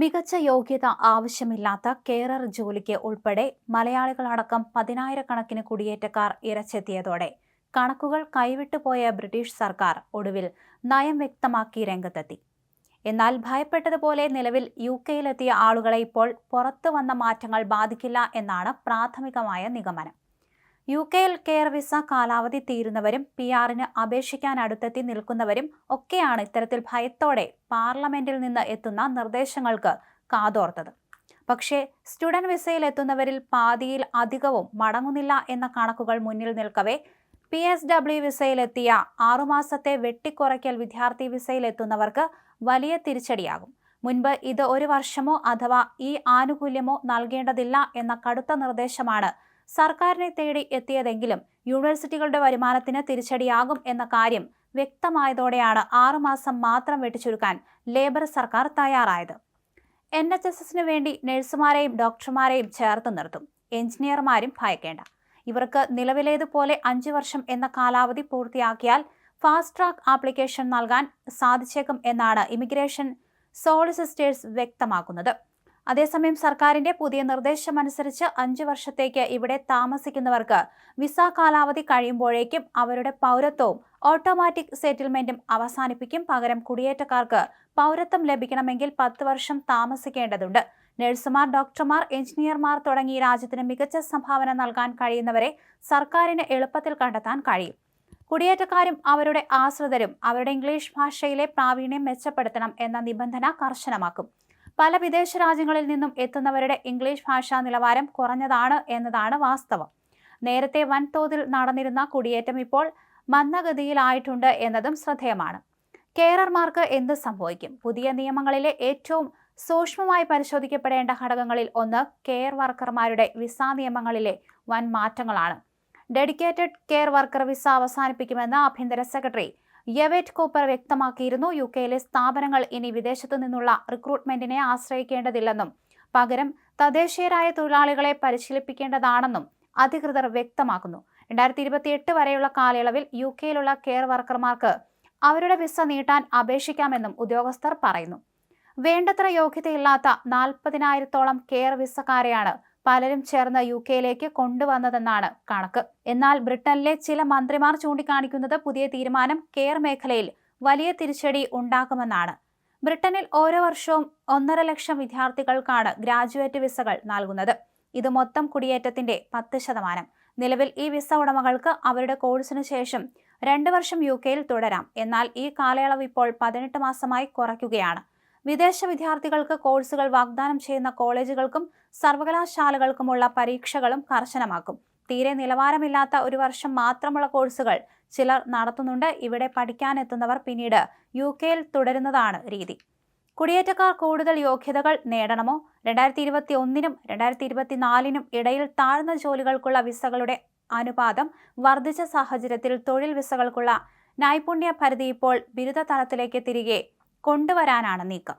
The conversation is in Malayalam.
മികച്ച യോഗ്യത ആവശ്യമില്ലാത്ത കേറർ ജോലിക്ക് ഉൾപ്പെടെ മലയാളികളടക്കം പതിനായിരക്കണക്കിന് കുടിയേറ്റക്കാർ ഇരച്ചെത്തിയതോടെ കണക്കുകൾ കൈവിട്ടുപോയ ബ്രിട്ടീഷ് സർക്കാർ ഒടുവിൽ നയം വ്യക്തമാക്കി രംഗത്തെത്തി. എന്നാൽ ഭയപ്പെട്ടതുപോലെ നിലവിൽ യു കെയിലെത്തിയ ആളുകളെ ഇപ്പോൾ പുറത്തു വന്ന മാറ്റങ്ങൾ ബാധിക്കില്ല എന്നാണ് പ്രാഥമികമായ നിഗമനം. യു കെയിൽ കെയർ വിസ കാലാവധി തീരുന്നവരും പി ആറിന് അപേക്ഷിക്കാൻ അടുത്തെത്തി നിൽക്കുന്നവരും ഒക്കെയാണ് ഇത്തരത്തിൽ ഭയത്തോടെ പാർലമെന്റിൽ നിന്ന് എത്തുന്ന നിർദ്ദേശങ്ങൾക്ക് കാതോർത്തത്. പക്ഷേ സ്റ്റുഡന്റ് വിസയിൽ എത്തുന്നവരിൽ പാതിയിൽ അധികവും മടങ്ങുന്നില്ല എന്ന കണക്കുകൾ മുന്നിൽ നിൽക്കവേ പി എസ് ഡബ്ല്യു വിസയിലെത്തിയ ആറുമാസത്തെ വെട്ടിക്കുറയ്ക്കൽ വിദ്യാർത്ഥി വിസയിലെത്തുന്നവർക്ക് വലിയ തിരിച്ചടിയാകും. മുൻപ് ഇത് ഒരു വർഷമോ അഥവാ ഈ ആനുകൂല്യമോ നൽകേണ്ടതില്ല എന്ന കടുത്ത നിർദ്ദേശമാണ് സർക്കാരിനെ തേടി എത്തിയതെങ്കിലും യൂണിവേഴ്സിറ്റികളുടെ വരുമാനത്തിന് തിരിച്ചടിയാകും എന്ന കാര്യം വ്യക്തമായതോടെയാണ് ആറുമാസം മാത്രം വെട്ടിച്ചുരുക്കാൻ ലേബർ സർക്കാർ തയ്യാറായത്. എൻ എച്ച് എസ് എസിന് വേണ്ടി നഴ്സുമാരെയും ഡോക്ടർമാരെയും ചേർത്ത് നിർത്തും. എഞ്ചിനീയർമാരും ഭയക്കേണ്ട. ഇവർക്ക് നിലവിലേതുപോലെ അഞ്ചു വർഷം എന്ന കാലാവധി പൂർത്തിയാക്കിയാൽ ഫാസ്റ്റ് ട്രാക്ക് ആപ്ലിക്കേഷൻ നൽകാൻ സാധിച്ചേക്കും എന്നാണ് ഇമിഗ്രേഷൻ സോളിസിസ്റ്റേഴ്സ് വ്യക്തമാക്കുന്നത്. അതേസമയം സർക്കാരിന്റെ പുതിയ നിർദ്ദേശമനുസരിച്ച് അഞ്ചു വർഷത്തേക്ക് ഇവിടെ താമസിക്കുന്നവർക്ക് വിസ കാലാവധി കഴിയുമ്പോഴേക്കും അവരുടെ പൗരത്വവും ഓട്ടോമാറ്റിക് സെറ്റിൽമെന്റും അവസാനിപ്പിക്കും. പകരം കുടിയേറ്റക്കാർക്ക് പൗരത്വം ലഭിക്കണമെങ്കിൽ പത്ത് വർഷം താമസിക്കേണ്ടതുണ്ട്. നഴ്സുമാർ ഡോക്ടർമാർ എഞ്ചിനീയർമാർ തുടങ്ങി രാജ്യത്തിന് മികച്ച സംഭാവന നൽകാൻ കഴിയുന്നവരെ സർക്കാരിന് എളുപ്പത്തിൽ കണ്ടെത്താൻ കഴിയും. കുടിയേറ്റക്കാരും അവരുടെ ആശ്രിതരും അവരുടെ ഇംഗ്ലീഷ് ഭാഷയിലെ പ്രാവീണ്യം മെച്ചപ്പെടുത്തണം എന്ന നിബന്ധന കർശനമാക്കും. പല വിദേശ രാജ്യങ്ങളിൽ നിന്നും എത്തുന്നവരുടെ ഇംഗ്ലീഷ് ഭാഷാ നിലവാരം കുറഞ്ഞതാണ് എന്നതാണ് വാസ്തവം. നേരത്തെ വൻതോതിൽ നടന്നിരുന്ന കുടിയേറ്റം ഇപ്പോൾ മന്ദഗതിയിലായിട്ടുണ്ട് എന്നതും ശ്രദ്ധേയമാണ്. കെയറർമാർക്ക് എന്ത് സംഭവിക്കും? പുതിയ നിയമങ്ങളിലെ ഏറ്റവും സൂക്ഷ്മമായി പരിശോധിക്കപ്പെടേണ്ട ഘടകങ്ങളിൽ ഒന്ന് കെയർ വർക്കർമാരുടെ വിസ നിയമങ്ങളിലെ വൻ മാറ്റങ്ങളാണ് ഡെഡിക്കേറ്റഡ് കെയർ വർക്കർ വിസ അവസാനിപ്പിക്കുമെന്ന് ആഭ്യന്തര സെക്രട്ടറി യവെറ്റ് കൂപ്പർ വ്യക്തമാക്കിയിരുന്നു യു കെയിലെ സ്ഥാപനങ്ങൾ ഇനി വിദേശത്തു നിന്നുള്ള റിക്രൂട്ട്മെന്റിനെ ആശ്രയിക്കേണ്ടതില്ലെന്നും പകരം തദ്ദേശീയരായ തൊഴിലാളികളെ പരിശീലിപ്പിക്കേണ്ടതാണെന്നും അധികൃതർ വ്യക്തമാക്കുന്നു. രണ്ടായിരത്തി ഇരുപത്തിയെട്ട് വരെയുള്ള കാലയളവിൽ യു കെയിലുള്ള കെയർ വർക്കർമാർക്ക് അവരുടെ വിസ നീട്ടാൻ അപേക്ഷിക്കാമെന്നും ഉദ്യോഗസ്ഥർ പറയുന്നു. വേണ്ടത്ര യോഗ്യതയില്ലാത്ത നാൽപ്പതിനായിരത്തോളം കെയർ വിസക്കാരെയാണ് പലരും ചേർന്ന് യു കെയിലേക്ക് കൊണ്ടുവന്നതെന്നാണ് കണക്ക്. എന്നാൽ ബ്രിട്ടനിലെ ചില മന്ത്രിമാർ ചൂണ്ടിക്കാണിക്കുന്നത് പുതിയ തീരുമാനം കെയർ മേഖലയിൽ വലിയ തിരിച്ചടി ഉണ്ടാക്കുമെന്നാണ് ബ്രിട്ടനിൽ ഓരോ വർഷവും ഒന്നര ലക്ഷം വിദ്യാർത്ഥികൾക്കാണ് ഗ്രാജുവേറ്റ് വിസകൾ നൽകുന്നത്. ഇത് മൊത്തം കുടിയേറ്റത്തിന്റെ പത്ത് ശതമാനം. നിലവിൽ ഈ വിസ ഉടമകൾക്ക് അവരുടെ കോഴ്സിനു ശേഷം രണ്ട് വർഷം യു കെയിൽ തുടരാം. എന്നാൽ ഈ കാലയളവ് ഇപ്പോൾ പതിനെട്ട് മാസമായി കുറയ്ക്കുകയാണ്. വിദേശ വിദ്യാർത്ഥികൾക്ക് കോഴ്സുകൾ വാഗ്ദാനം ചെയ്യുന്ന കോളേജുകൾക്കും സർവകലാശാലകൾക്കുമുള്ള പരീക്ഷകളും കർശനമാക്കും. തീരെ നിലവാരമില്ലാത്ത ഒരു വർഷം മാത്രമുള്ള കോഴ്സുകൾ ചിലർ നടത്തുന്നുണ്ട്. ഇവിടെ പഠിക്കാനെത്തുന്നവർ പിന്നീട് യു കെയിൽ തുടരുന്നതാണ് രീതി. കുടിയേറ്റക്കാർ കൂടുതൽ യോഗ്യതകൾ നേടണമോ? രണ്ടായിരത്തി ഇരുപത്തി ഒന്നിനും രണ്ടായിരത്തി ഇരുപത്തിനാലിനും ഇടയിൽ താഴ്ന്ന ജോലികൾക്കുള്ള വിസകളുടെ അനുപാതം വർദ്ധിച്ച സാഹചര്യത്തിൽ തൊഴിൽ വിസകൾക്കുള്ള നൈപുണ്യ പരിധി ഇപ്പോൾ ബിരുദ തലത്തിലേക്ക് തിരികെ കൊണ്ടുവരാനാണ് നീക്കം.